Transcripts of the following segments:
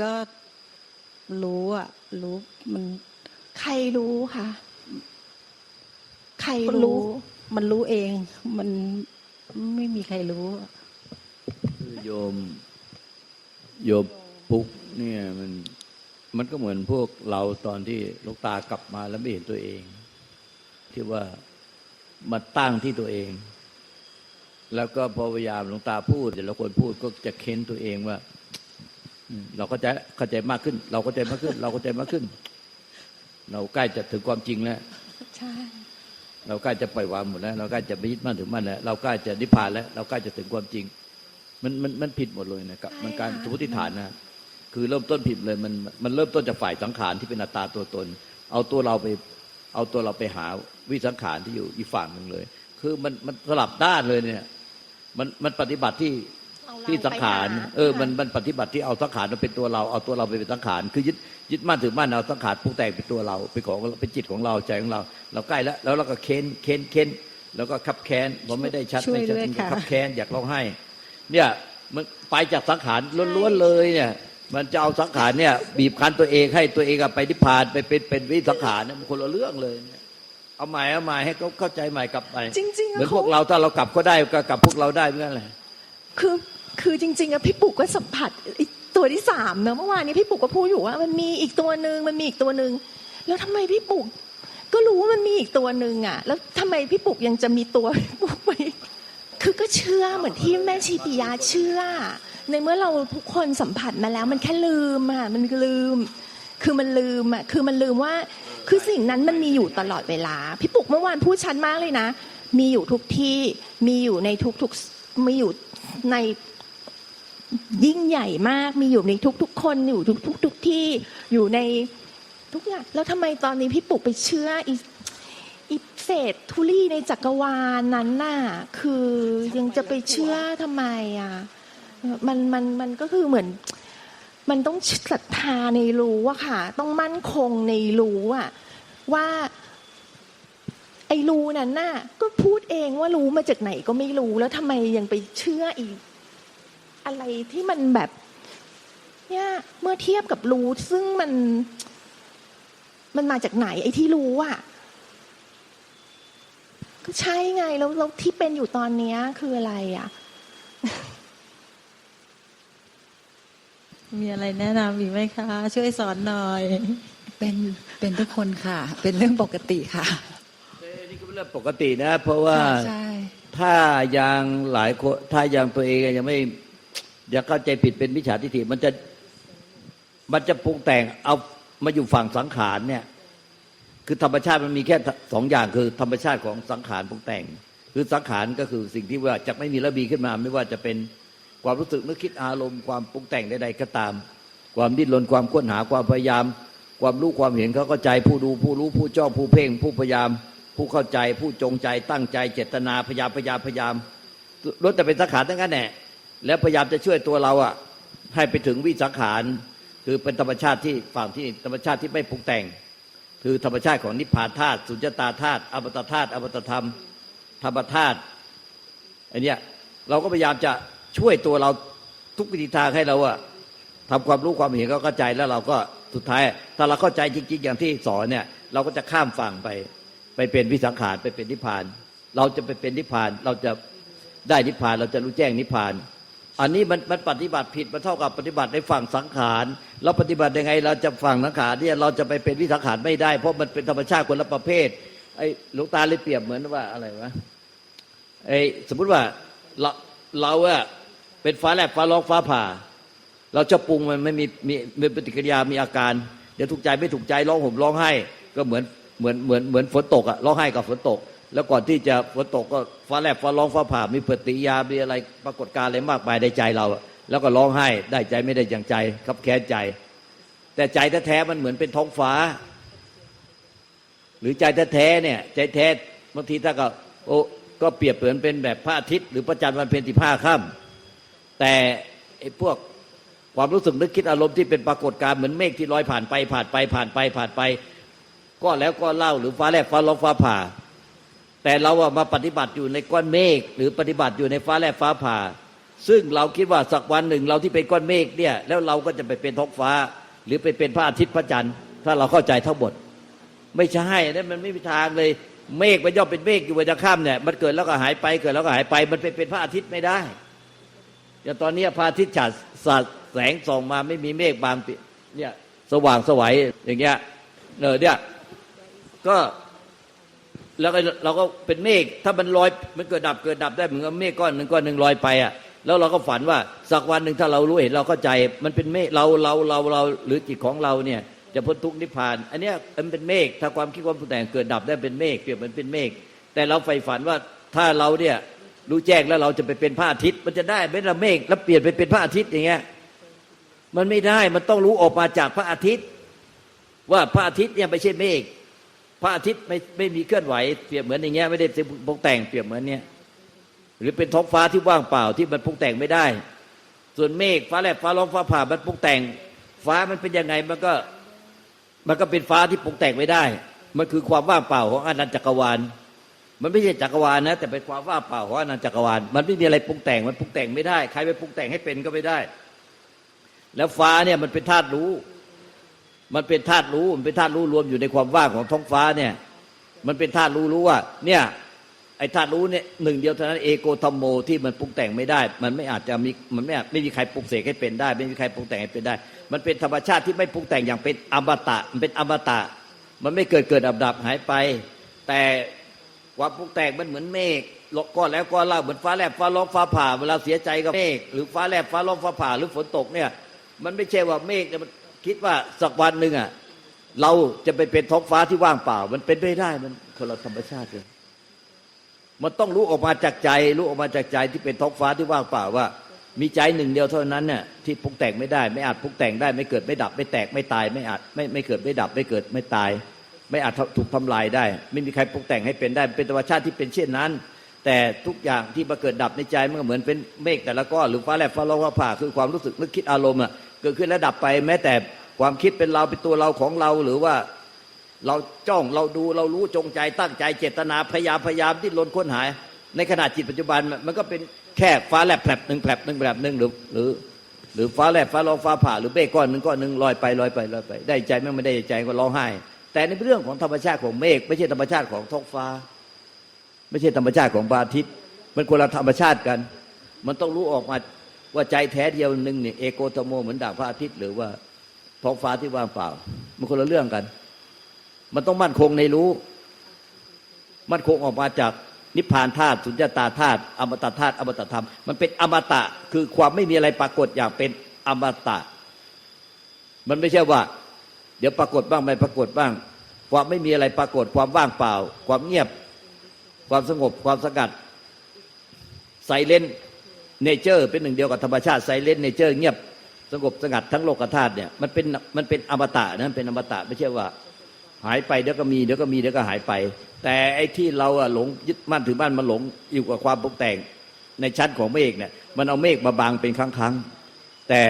ก็รู้อะรู้มัน ใครรู้คะใครมันรู้รู้ มันรู้เอง มันไม่มีใครรู้คือโยม โยมปุ๊กเนี่ยมัน มันก็เหมือนพวกเราตอนที่หลูกตากลับมาแล้วไม่เห็นตัวเอง ที่ว่ามาตั้งที่ตัวเอง แล้วก็พอพยายามหลวงตาพูดแต่ละคนพูดก็จะเค้นตัวเองว่าอืม เราก็จะเข้าใจมากขึ้น เราก็ใจมากขึ้น เราก็ใจมากขึ้น เราใกล้จะถึงความจริงแล้วใช่เราใกล้จะปล่อยวางหมดแล้ว เราใกล้จะไม่ยึดมั่นถือมั่นแล้ว เราใกล้จะนิพพานแล้ว เราใกล้จะถึงความจริง มันมันมันผิดหมดเลยนะครับ มันการสมมติฐานนะ คือเริ่มต้นผิดเลย มันมันเริ่มต้นจากฝ่ายสังขารที่เป็นอัตตาตัวตน เอาตัวเราไป เอาตัวเราไปหาวิสังขารที่อยู่อีกฝั่งหนึ่งเลย คือมันมันสลับด้านเลยเนี่ย มันมันปฏิบัติที่เอาเรา ที่สังขารไปหเออมันมันปฏิบัติที่เอาสังขารมาเป็นตัวเราเอาตัวเราไปเป็นสังขารคือยึดยึดมั่นถือมั่นเอาสังขารปรุงแต่งเป็นตัวเราเป็นของเป็นจิตของเราใจของเรา เราใกล้แล้วแล้วเราก็เค้นเค้นเค้นแล้วก็ขับแค้นผมไม่ได้ชัดช่วยไม่ชัดด้วยค่ะขับแค้นอยากร้องไห้ เนี่ยมันไปจากสังขารล้วนๆเลยเนี่ยมันจะเอาสังขารเนี่ยบีบคั้นตัวเองให้ตัวเองอะไปนิพพานไปเป็นเป็นวิสังขารเนี่ยมันคนละเรื่องเลยเนี่ยเอาใหม่เอาใหม่ให้เขาเข้าใจใหม่กลับไปจริงๆเหมือนอะพวกเขาเราถ้าเรากลับก็ได้ก็กลับพวกเราได้เหมือนกันแหละคือ คือจริงๆอะพี่ปุกก็สัมผัสตัวที่สามเนอะเมื่อวานนี้พี่ปุกก็พูดอยู่ว่า มันมีอีกตัวหนึ่งมันมีอีกตัวหนึ่งแล้วทำไมพี่ปุกก็รู้ว่ามันมีอีกตัวหนึ่งอะแล้วทำไมพี่ปุกยังจะมีตัวพี่ปุกไปคือก็เชื่อเหมือนที่แม่ชีปิยาเชื่อ ในเมื่อเราทุกคนสัมผัสมาแล้ว มันแค่ลืมอะมันลืม คือมันลืมอะคือมันลืมว่า คือสิ่งนั้นมันมีอยู่ตลอดเวลา พี่ปุกเมื่อวานพูดชัดมากเลยนะ มีอยู่ทุกที่มีอยู่ในทุกๆมีอยู่ใน ยิ่งใหญ่มากมีอยู่ในทุก ๆ คนอยู่ทุกทุกทุกที่อยู่ในทุกอย่างแล้วทำไมตอนนี้พี่ปุกไปเชื่ออีอีเศษทุลีในจักรวาลนั้นน่ะคือยังจะไปเชื่อทำไมอะมันมันมันก็คือเหมือน มันต้องศรัทธาในรู้อะค่ะ ต้องมั่นคงในรู้อะว่า ไอ้รู้นั้นน่ะก็พูดเองว่ารู้มาจากไหนก็ไม่รู้แล้วทำไมยังไปเชื่ออีก อะไรที่มันแบบเนี่ยเมื่อเทียบกับรู้ซึ่งมันมันมาจากไหน ไอ้ที่รู้อะก็ใช่ไงแล้วแล้วที่เป็นอยู่ตอนเนี้ยคืออะไรอะมีอะไรแนะนำอีกไหมคะ ช่วยสอนหน่อย เป็นเป็นทุกคนค่ะ เป็นเรื่องปกติค่ะเอ้ยนี่ก็เป็นเรื่องปกตินะ เพราะว่าใช่ถ้ายังหลายคนถ้ายังตัวเองยังไม่ ยังเข้าใจผิดเป็นมิจฉาทิฏฐิมันจะมันจะปรุงแต่งเอามาอยู่ฝั่งสังขารเนี่ย คือธรรมชาติมันมีแค่สองอย่างคือ ธรรมชาติของสังขารปรุงแต่ง คือสังขารก็คือสิ่งที่ว่าจะไม่มีระบีขึ้นมา ไม่ว่าจะเป็นความรู้สึกนึกคิดอารมณ์ความปรุงแต่งใดๆก็ตาม ความดิ้นรนความค้นหาความพยายาม ความรู้ความเห็นเขาเข้าใจ ผู้ดูผู้รู้ผู้จ้องผู้เพ่ง ผู้พยายาม ผู้เข้าใจ ผู้จงใจตั้งใจเจตนาพยายามพยายามพยายามล้แต่เป็นสังขารทั้งนั้นแหละ แล้วพยายามจะช่วยตัวเราอะให้ไปถึงวิสังขารคือเป็นธรรมชาติที่ฝั่งที่ธรรมชาติที่ไม่ปรุงแต่ง คือธรรมชาติของนิพพานธาตุสุญญตาธาตุอมตะธาตุอมตะธรรม ธรรมธาตุอันเนี้ยเราก็พยายามจะช่วยตัวเราทุกวิธีทางให้เราอะทำความรู้ความเห็นก็เข้าใจแล้วเราก็สุดท้าย ถ้าเราเข้าใจจริงๆอย่างที่สอนเนี่ย เราก็จะข้ามฝั่งไป ไปเป็นวิสังขารไปเป็นนิพพาน เราจะไปเป็นนิพพานเราจะได้นิพพานเราจะรู้แจ้งนิพพาน อันนี้มันมันปฏิบัติผิดมันเท่ากับปฏิบัติในฝั่งสังขารเราปฏิบัติยังไงเราจะฝั่งสังขารเนี่ยเราจะไปเป็นวิสังขารไม่ได้ เพราะมันเป็นธรรมชาติคนละประเภทไอ้หลวงตาเลยเปรียบเหมือนว่าอะไรวะไอ้สมมุติว่าเราเราอะเป็นฟ้าแลบฟ้าร้องฟ้าผ่า เราจะปรุงมันไม่มีมีมีปฏิกิริยามีอาการ เดี๋ยวถูกใจไม่ถูกใจร้องห่มร้องไห้ ก็เหมือนเหมือนเหมือนเหมือนฝนตกอะร้องไห้กับฝนตก แล้วก่อนที่จะฝนตกก็ฟ้าแลบฟ้าร้องฟ้าผ่ามีปฏิกิยามีอะไรปรากฏการณ์อะไรมากมายในใจเรา แล้วก็ร้องไห้ได้ใจไม่ได้อย่างใจครับแค้นใจ แต่ใจแท้ๆมันเหมือนเป็นท้องฟ้า หรือใจแท้ๆเนี่ย ใจแท้บางทีถ้าก็โอ้ก็เปรียบเหมือนเป็นแบบพระอาทิตย์ หรือพระจันทร์วันเพ็ญที่ผ้าค่ำแต่ไอ้พวกความรู้สึกนึกคิดอารมณ์ที่เป็นปรากฏการณ์เหมือนเมฆที่ลอยผ่านไปผ่านไปผ่านไปผ่านไป ก็แล้วก็เล่าหรือฟ้าแลบฟ้าร้องฟ้าผ่า แต่เราอะมาปฏิบัติอยู่ในก้อนเมฆหรือปฏิบัติอยู่ในฟ้าแลบฟ้าผ่า ซึ่งเราคิดว่าสักวันหนึ่งเราที่เป็นก้อนเมฆเนี่ย แล้วเราก็จะไปเป็นท้องฟ้า หรือไปเป็นพระอาทิตย์พระจันทร์ ถ้าเราเข้าใจทั้งหมด ไม่ใช่นั่นมันไม่มีทางเลยเมฆมันย่อมเป็นเมฆอยู่บนตะข้ามเนี่ยมันเกิดแล้วก็หายไปเกิดแล้วก็หายไป มันเป็นเป็นพระอาทิตย์ไม่ได้อย่างตอนนี้พระอาทิตย์ฉาดสาดแสงส่องมาไม่มีเมฆบางเนี่ยสว่างสวัยอย่างเงี้ยเออเนี่ยก็ แล้วก็เราก็เป็นเมฆถ้ามันลอยมันเกิดดับเกิดดับได้เหมือนกับเมฆก้อนหนึ่งก้อนหนึ่งลอยไปอะแล้วเราก็ฝันว่าสักวันหนึ่งถ้าเรารู้เห็นเราเข้าใจ มันเป็นเมฆเราเราเราเราหรือจิตของเราเนี่ยจะพ้นทุกข์นิพพาน อันเนี้ยมันเป็นเมฆถ้าความคิดความปรุงแต่งเกิดดับได้เป็นเมฆเปรียบเหมือนเป็นเมฆแต่เราใฝ่ฝันว่าถ้าเราเนี่ยรู้แจ้งแล้วเราจะไปเป็นพระอาทิตย์ มันจะได้ไหมล่ะเมฆแล้วเปลี่ยนไปเป็นพระอาทิตย์อย่างเงี้ยมันไม่ได้มันต้องรู้ออกมาจากพระอาทิตย์ ว่าพระอาทิตย์เนี่ยไม่ใช่เมฆ พระอาทิตย์ไม่ไม่มีเคลื่อนไหวเปรียบเหมือนอย่างเงี้ยไม่ได้เป็นปรุงแต่งเปรียบเหมือนเนี้ยหรือเป็นท้องฟ้าที่ว่างเปล่าที่มันปรุงแต่งไม่ได้ ส่วนเมฆฟ้าแลบฟ้าร้องฟ้าผ่ามันปรุงแต่ง ฟ้ามันเป็นยังไงมันก็มันก็เป็นฟ้าที่ปรุงแต่งไม่ได้ มันคือความว่างเปล่าของอนันตจักรวาล มันไม่ใช่จักรวาลนะ แต่เป็นความว่างเปล่าของอนันตจักรวาล มันไม่มีอะไรปรุงแต่ง มันปรุงแต่งไม่ได้ ใครไปปรุงแต่งให้เป็นก็ไม่ได้ แล้วฟ้าเนี่ยมันเป็นธาตุรู้ มันเป็นธาตุรู้มันเป็นธาตุรู้รวมอยู่ในความว่างของท้องฟ้าเนี่ย มันเป็นธาตุรู้รู้ว่า เนี่ย ไอ้ธาตุรู้เนี่ยหนึ่งเดียวเท่านั้นเอโกธรรมโมที่มันปรุงแต่งไม่ได้ มันไม่อาจจะมีมันไม่ไม่มีใครปรุงเสกให้เป็นได้ ไม่มีใครปรุงแต่งให้เป็นได้ มันเป็นธรรมชาติที่ไม่ปรุงแต่งอย่างเป็นอมตะ มันเป็นอมตะ มันไม่เกิดเกิดดับดับหายไป แต่ความปรุงแต่งมันเหมือนเมฆก้อนแล้วก้อนเล่าเหมือนฟ้าแลบฟ้าร้องฟ้าผ่าเวลาเสียใจก็เมฆหรือฟ้าแลบฟ้าร้องฟ้าผ่าหรือฝนตกเนี่ย มันไม่ใช่ว่าเมฆเนี่ยมัน คิดว่าสักวันหนึ่งอะเราจะไปเป็นท้องฟ้าที่ว่างเปล่า มันเป็นไม่ได้มันคนละธรรมชาติเลยมันต้องรู้ออกมาจากใจ รู้ออกมาจากใจที่เป็นท้องฟ้าที่ว่างเปล่าว่า มีใจหนึ่งเดียวเท่านั้นเนี่ยที่ปรุงแต่งไม่ได้ ไม่อาจปรุงแต่งได้ ไม่เกิดไม่ดับ ไม่แตกไม่ตาย ไม่อาจไม่ไม่เกิดไม่ดับ ไม่เกิดไม่ตาย ไม่อาจถูกทำลายได้ ไม่มีใครปรุงแต่งให้เป็นได้เป็นธรรมชาติที่เป็นเช่นนั้น แต่ทุกอย่างที่มาเกิดดับในใจมันก็เหมือนเป็นเมฆแต่ละก้อนหรือฟ้าแลบฟ้าร้องฟ้าผ่าคือความรู้สึกนึกคิดอารมณ์อะ กิดขึ้นแล้วดับไป แม้แต่ความคิดเป็นเราเป็นตัวเราของเราหรือว่าเราจ้องเราดูเรารู้จงใจตั้งใจเจตนาพยายามพยายามดิ้นรนค้นหาในขณะจิตปัจจุบันมันก็เป็นแค่ฟ้าแลบแผลบหนึ่งแผลบหนึ่งแผลบหนึ่งหรือหรือหรือฟ้าแลบฟ้าร้องฟ้าผ่าหรือเบ้ก้อนหนึ่งก้อนหนึ่งลอยไปลอยไปลอยไป ได้ใจไม่ไม่ได้ใจก็ร้องไห้ แต่ในเรื่องของธรรมชาติของเมฆไม่ใช่ธรรมชาติของท้องฟ้า ไม่ใช่ธรรมชาติของพระอาทิตย์มันคนละธรรมชาติกัน มันต้องรู้ออกมา ว่าใจแท้เดียวหนึ่งเนี่ยเอโกตโมเหมือนดางพระอาทิตย์หรือว่าท้องฟ้าที่ว่างเปล่า มันคนละเรื่องกัน มันต้องมั่นคงในรู้ มั่นคงออกมาจากนิพพานธาตุสุญญตาธาตุอมตะธาตุอมตะธรรม มันเป็นอมตะคือความไม่มีอะไรปรากฏอย่างเป็นอมตะ มันไม่ใช่ว่า เดี๋ยวปรากฏบ้างไม่ปรากฏบ้าง ความไม่มีอะไรปรากฏความว่างเปล่า ความเงียบ ความสงบความสงัดไซเลน เนเจอร์เป็นหนึ่งเดียวกับธรรมชาติไซเลนเนเจอร์เงียบสงบสงัดทั้งโลกธาตุเนี่ยมันเป็นมันเป็นอมตะนะเป็นอมตะไม่ใช่ว่า หายไปเดี๋ยวก็มีเดี๋ยวก็มีเดี๋ยวก็หายไป แต่ไอ้ที่เราอะหลงยึดมั่นถือมั่นมันหลงอยู่กับความปรุงแต่งในชั้นของเมฆเนี่ยมันเอาเมฆมาบังเป็นครั้งครั้งแต่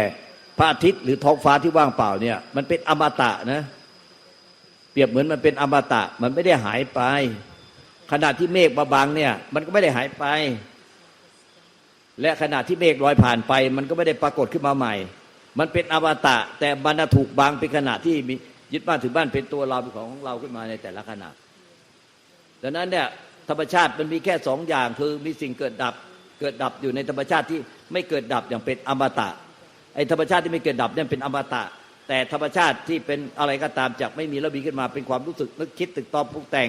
พระอาทิตย์หรือท้องฟ้าที่ว่างเปล่าเนี่ยมันเป็นอมตะนะเปรียบเหมือนมันเป็นอมตะมันไม่ได้หายไป ขณะที่เมฆมาบังเนี่ยมันก็ไม่ได้หายไป และขณะที่เมฆลอยผ่านไป มันก็ไม่ได้ปรากฏขึ้นมาใหม่ มันเป็นอมตะแต่บรรถูกบังเป็นขณะที่มียึดบ้านถือบ้านเป็นตัวเราเป็นของเราขึ้นมาในแต่ละขณะดังนั้นเนี่ยธรรมชาติมันมีแค่สองอย่างคือมีสิ่งเกิดดับเกิดดับอยู่ในธรรมชาติที่ไม่เกิดดับอย่างเป็นอมตะไอ้ธรรมชาติที่ไม่เกิดดับเนี่ยเป็นอมตะ แต่ธรรมชาติที่เป็นอะไรก็ตามจากไม่มีแล้วมีขึ้นมาเป็นความรู้สึกนึกคิดตึกตอบปรุงแต่ง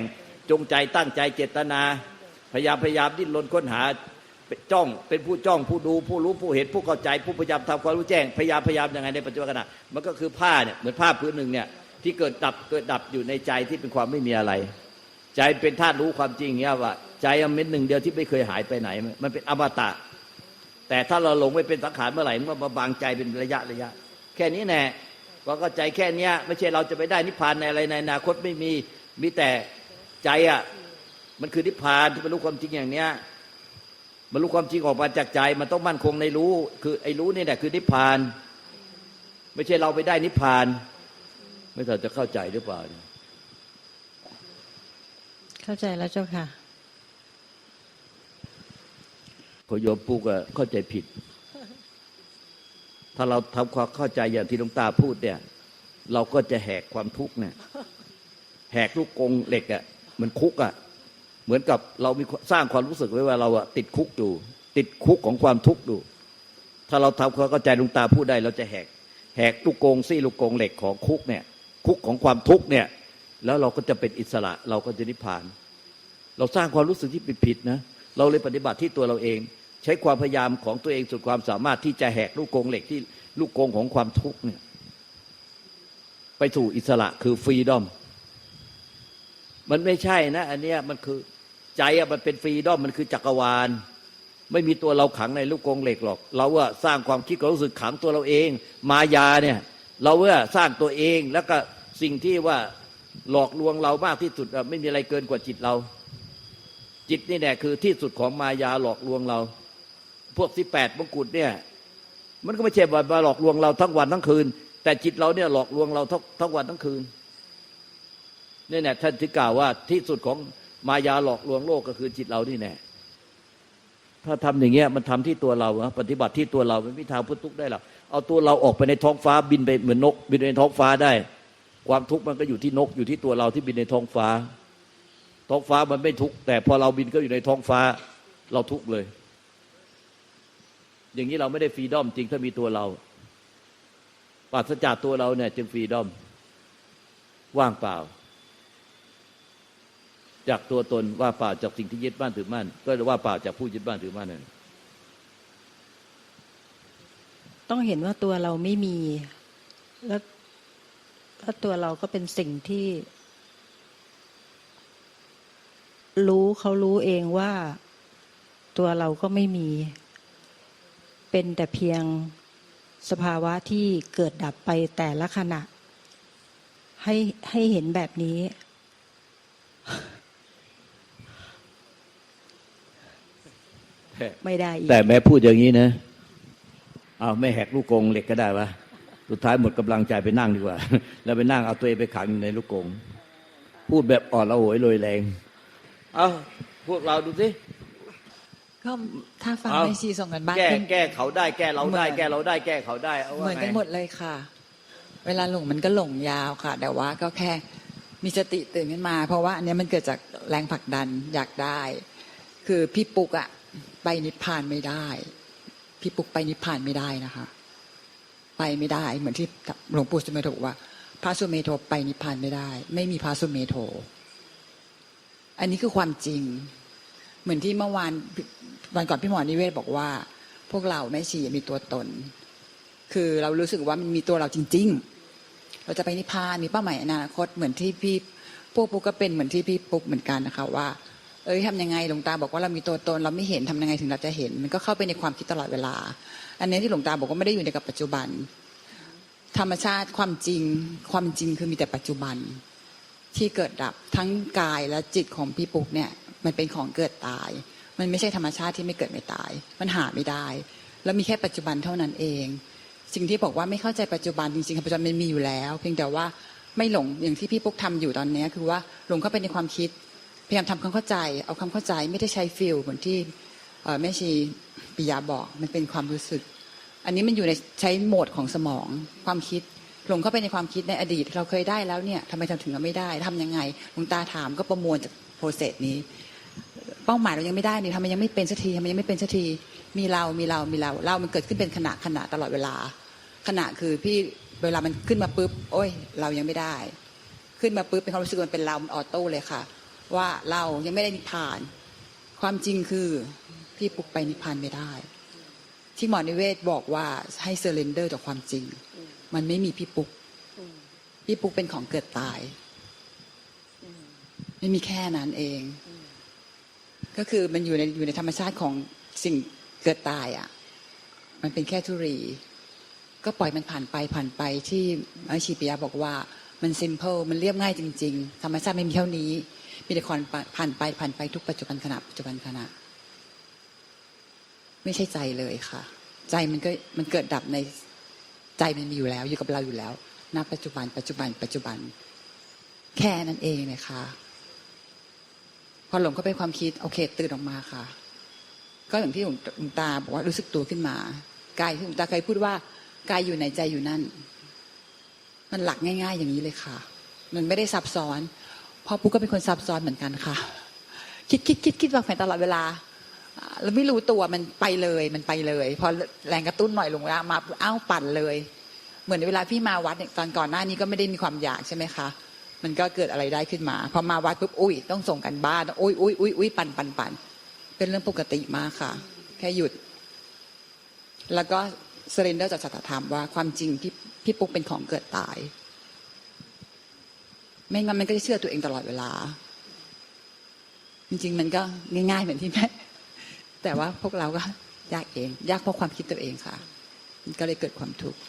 จงใจตั้งใจเจตนา พยายามพยายามดิ้นรนค้นหา เป็นจ้อง เป็นผู้จ้องผู้ดูผู้รู้ผู้เห็นผู้เข้าใจ ผู้พยายามทำความรู้แจ้งพยายามพยายามยังไงในปัจจุบันขณะมันก็คือผ้าเนี่ยเหมือนผ้าพื้นหนึ่งเนี่ยที่เกิดดับเกิดดับอยู่ในใจที่เป็นความไม่มีอะไร ใจเป็นธาตุรู้ความจริงเงี้ยว่า ใจมันเป็นหนึ่งเดียวที่ไม่เคยหายไปไหน มันเป็นอมตะ แต่ถ้าเราหลงไปเป็นสังขารเมื่อไหร่มันมาบางใจเป็นระยะระยะ แค่นี้แน่ว่าก็ใจแค่เนี้ยไม่ใช่เราจะไปได้นิพพานในอะไรในอนาคตไม่มีมีแต่ใจอะมันคือนิพพานที่บรรลุความจริงอย่างเนี้ย บรรลุความจริงออกมาจากใจ มันต้องมั่นคงในรู้ คือไอ้รู้นี่แหละคือนิพพาน ไม่ใช่เราไปได้นิพพาน ไม่ทราบจะเข้าใจหรือเปล่า เข้าใจแล้วเจ้าค่ะพอโยมปุ๊กอะเข้าใจผิด ถ้าเราทำความเข้าใจอย่างที่หลวงตาพูดเนี่ย เราก็จะแหกความทุกข์เนี่ยแหกลูกกรงเหล็กอะเหมือนคุกอะ เหมือนกับเรามีสร้างความรู้สึกไว้ว่าเราอะติดคุกอยู่ ติดคุกของความทุกข์อยู่ถ้าเราทำความเข้าใจหลวงตาพูดได้เราจะแหกแหกลูกกงซี่ลูกกงเหล็กของคุกเนี่ย คุกของความทุกข์เนี่ย แล้วเราก็จะเป็นอิสระเราก็จะนิพพาน เราสร้างความรู้สึกที่ผิดๆนะเราเลยปฏิบัติที่ตัวเราเอง ใช้ความพยายามของตัวเองสุดความสามารถที่จะแหกลูกกงเหล็กที่ลูกกงของความทุกข์เนี่ย ไปสู่อิสระคือฟรีดอมมันไม่ใช่นะ อันเนี้ยมันคือ ใจอะมันเป็นฟรีดอมมันคือจักรวาล ไม่มีตัวเราขังในลูกกรงเหล็กหรอก เราว่าสร้างความคิดความรู้สึกขังตัวเราเอง มายาเนี่ย เราว่าสร้างตัวเองแล้วก็สิ่งที่ว่าหลอกลวงเรามากที่สุดอะไม่มีอะไรเกินกว่าจิตเรา จิตนี่แหละคือที่สุดของมายาหลอกลวงเรา พวกสิบแปดมงกุฎเนี่ย มันก็ไม่ใช่ว่ามาหลอกลวงเราทั้งวันทั้งคืน แต่จิตเราเนี่ยหลอกลวงเราทั้งทั้งวันทั้งคืนนี่แน่ท่านที่กล่าวว่าที่สุดของ มายาหลอกลวงโลกก็คือจิตเรานี่แน่ถ้าทำอย่างเงี้ยมันทำที่ตัวเราอะปฏิบัติที่ตัวเราไม่มีทางพ้นทุกข์ได้หรอกเอาตัวเราออกไปในท้องฟ้าบินไปเหมือนนก บินในท้องฟ้าได้ ความทุกข์มันก็อยู่ที่นกอยู่ที่ตัวเราที่บินในท้องฟ้า ท้องฟ้ามันไม่ทุกข์แต่พอเราบินก็อยู่ในท้องฟ้าเราทุกข์เลย อย่างนี้เราไม่ได้ฟรีดอมจริงถ้ามีตัวเราปราศจากตัวเราเนี่ยจึงฟรีดอมว่างเปล่า จากตัวตนว่าเปล่าจากสิ่งที่ยึดบ้านถือมั่นก็ว่าเปล่าจากผู้ยึดบ้านถือมั่นนั่นต้องเห็นว่าตัวเราไม่มี แล้วถ้าตัวเราก็เป็นสิ่งที่ รู้เขารู้เองว่า ตัวเราก็ไม่มี เป็นแต่เพียงสภาวะที่เกิดดับไปแต่ละขณะ ให้ให้เห็นแบบนี้ ไม่ได้อีกแต่แม้พูดอย่างนี้นะเอาไม่แหกลูกกรงเหล็กก็ได้วะสุดท้ายหมดกำลังใจไปนั่งดีกว่า แล้วไปนั่งเอาตัวเองไปขังอยู่ในลูกกรงพูดแบบอ่อนละโหยลอยแรง เอาพวกเราดูสิก็ถ้าฟังเอาแม่ชีส่งกันบ้านแก้ขึ้นแก้เขาได้แก้เราได้เหมือนแก้เราได้แก้เขาได้เอาว่าเหมือนกันไงหมดเลยค่ะ เวลาหลงมันก็หลงยาวค่ะ แต่ว่าก็แค่มีสติตื่นขึ้นมา เพราะว่าอันเนี้ยมันเกิดจากแรงผลักดันอยากได้ คือพี่ปุกอะ ไปนิพพานไม่ได้ พี่ปุกไปนิพพานไม่ได้นะคะ ไปไม่ได้เหมือนที่หลวงปู่สุเมโทบอกว่า พระสุเมโทไปนิพพานไม่ได้ ไม่มีพระสุเมโทอันนี้คือความจริง เหมือนที่เมื่อวานวันก่อนพี่หมอนิเวศบอกว่า พวกเราแม่ชีมีตัวตน คือเรารู้สึกว่ามันมีตัวเราจริง ๆ เราจะไปนิพพานมีเป้าหมายอนาคตเหมือนที่พี่พวกปุ๊กก็เป็นเหมือนที่พี่ปุ๊กเหมือนกันนะคะว่า เอ้ยทำยังไงหลวงตาบอกว่าเรามีตัวตนเราไม่เห็นทำยังไงถึงเราจะเห็น มันก็เข้าไปในความคิดตลอดเวลา อันนี้ที่หลวงตาบอกว่าไม่ได้อยู่ในกับปัจจุบัน ธรรมชาติความจริงความจริงคือมีแต่ปัจจุบันที่เกิดดับทั้งกายและจิตของพี่ปุ๊กเนี่ยมันเป็นของเกิดตาย มันไม่ใช่ธรรมชาติที่ไม่เกิดไม่ตาย มันหาไม่ได้ แล้วมีแค่ปัจจุบันเท่านั้นเอง สิ่งที่บอกว่าไม่เข้าใจปัจจุบันจริงๆปัจจุบันมันมีอยู่แล้ว เพียงแต่ว่าไม่หลงอย่างที่พี่ปุ๊กทำอยู่ตอนนี้คือว่าหลงเข้าไปในความคิด พยายามทำความเข้าใจ เอาความเข้าใจไม่ได้ใช้ฟิลเหมือนที่แม่ชีปิยาบอกมันเป็นความรู้สึก อันนี้มันอยู่ในใช้โหมดของสมองความคิดหลงเข้าไปในความคิดในอดีต เราเคยได้แล้วเนี่ยทำไมทำถึงเราไม่ได้ทำยังไงหลวงตาถามก็ประมวลจากโปรเซสนี้ เป้าหมายเรายังไม่ได้นี่ทำไมยังไม่เป็นสักทีทำไมยังไม่เป็นสักทีมีเรามีเรามีเราเรามันเกิดขึ้นเป็นขณะขณะตลอดเวลา ขณะคือพี่เวลามันขึ้นมาปุ๊บโอ้ย เรายังไม่ได้ ขึ้นมาปุ๊บเป็นความรู้สึกมันเป็นเรามันออโต้เลยค่ะ ว่าเรายังไม่ได้นิพพาน ความจริงคือพี่ปุกไปนิพพานไม่ได้ ที่หมอนิเวศบอกว่าให้เซอร์เลนเดอร์ต่อความจริง มันไม่มีพี่ปุกพี่ปุกเป็นของเกิดตาย ไม่มีแค่นั้นเอง ก็คือมันอยู่ในอยู่ในธรรมชาติของสิ่งเกิดตายอะ มันเป็นแค่ธุรี ก็ปล่อยมันผ่านไปผ่านไปที่อาชีปยะบอกว่ามันซิมเ l ิลมันเรียบง่ายจริง ๆ ธรรมชาติไม่มีเท่านี้ มีแต่ความผ่านไปผ่านไปทุกปัจจุบันขณะปัจจุบันขณะ ไม่ใช่ใจเลยค่ะ ใจมันก็มันเกิดดับในใจมันมีอยู่แล้ว อยู่กับเราอยู่แล้วณปัจจุบัน ปัจจุบัน ปัจจุบัน แค่นั้นเองนะคะพอหลงเข้าไปความคิดโอเคตื่นออกมาค่ะ ก็อย่างที่หลวงตาบอกว่ารู้สึกตัวขึ้นมากายที่หลวงตาเคยพูดว่ากายอยู่ในใจอยู่นั่น มันหลักง่าย ๆ อย่างนี้เลยค่ะ มันไม่ได้ซับซ้อน พราะปุ๊กก็เป็นคนซับซ้อนเหมือนกันค่ะ คิดคิดคิดคิดวางแผนตลอดเวลาแล้วไม่รู้ตัวมันไปเลยมันไปเลย พอแรงกระตุ้นหน่อยลงแล้วมาอ้าวปั่นเลย เหมือนเวลาพี่มาวัดตอนก่อนหน้านี้ก็ไม่ได้มีความอยากใช่ไหมคะมันก็เกิดอะไรได้ขึ้นมาพอมาวัดปุ๊บอุ้ยต้องส่งกันบ้านอุ้ยอุ้ยอุ้ยอุ้ยปั่นปั่นปั่นเป็นเรื่องปกติมากค่ะ แค่หยุด แล้วก็เซเรนเดอร์จากสัจธรรมว่าความจริงพี่พี่ปุ๊กเป็นของเกิดตาย ไม่งั้นมันก็จะเชื่อตัวเองตลอดเวลา จริง ๆ มันก็ง่าย ๆ เหมือนที่แม่แต่ว่าพวกเราก็ยากเอง ยากเพราะความคิดตัวเองค่ะมันก็เลยเกิดความทุกข์